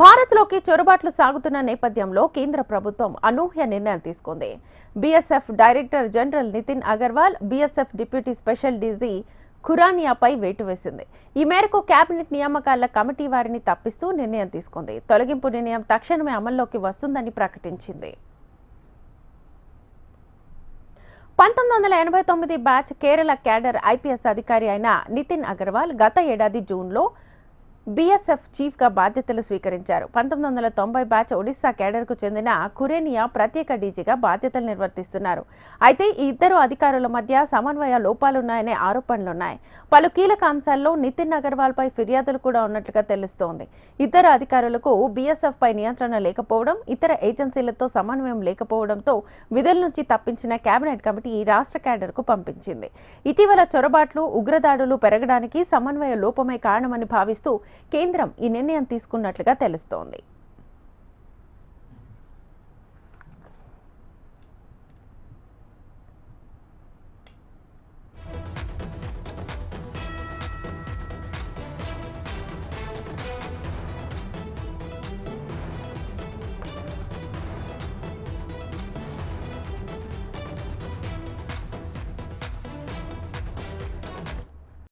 భారత్లోకి చొరబాట్లు సాగుతున్న నేపథ్యంలో కేంద్ర ప్రభుత్వం అనూహ్య నిర్ణయం తీసుకుంది. BSF director general Nitin Agarwal BSF deputy special DG ఖురానియాపై వేటు వేసింది. ఈ మేరకు కేబినెట్ నియామకాల కమిటీ వారిని తప్పిస్తూ నిర్ణయం తీసుకుంది. తొలగింపు నిర్ణయం తక్షణమే అమల్లోకి వస్తుందని ప్రకటించింది. పంతొమ్మిది వందల ఎనభై తొమ్మిది బ్యాచ్ కేరళ క్యాడర్ ఐపీఎస్ అధికారి అయిన నితిన్ అగర్వాల్ గత ఏడాది జూన్లో బీఎస్ఎఫ్ చీఫ్గా బాధ్యతలు స్వీకరించారు. పంతొమ్మిది వందల తొంభై బ్యాచ్ ఒడిశా కేడర్కు చెందిన కురేనియా ప్రత్యేక డీజీగా బాధ్యతలు నిర్వర్తిస్తున్నారు. అయితే ఈ ఇద్దరు అధికారుల మధ్య సమన్వయ లోపాలున్నాయనే ఆరోపణలున్నాయి. పలు కీలక అంశాల్లో నితిన్ అగర్వాల్పై ఫిర్యాదులు కూడా ఉన్నట్లుగా తెలుస్తోంది. ఇద్దరు అధికారులకు బీఎస్ఎఫ్ పై నియంత్రణ లేకపోవడం ఇతర ఏజెన్సీలతో సమన్వయం లేకపోవడంతో విధుల నుంచి తప్పించిన కేబినెట్ కమిటీ ఈ రాష్ట్ర కేడర్కు పంపించింది. ఇటీవల చొరబాట్లు ఉగ్రదాడులు పెరగడానికి సమన్వయ లోపమే కారణమని భావిస్తూ కేంద్రం ఈ నిర్ణయం తీసుకున్నట్లుగా తెలుస్తోంది.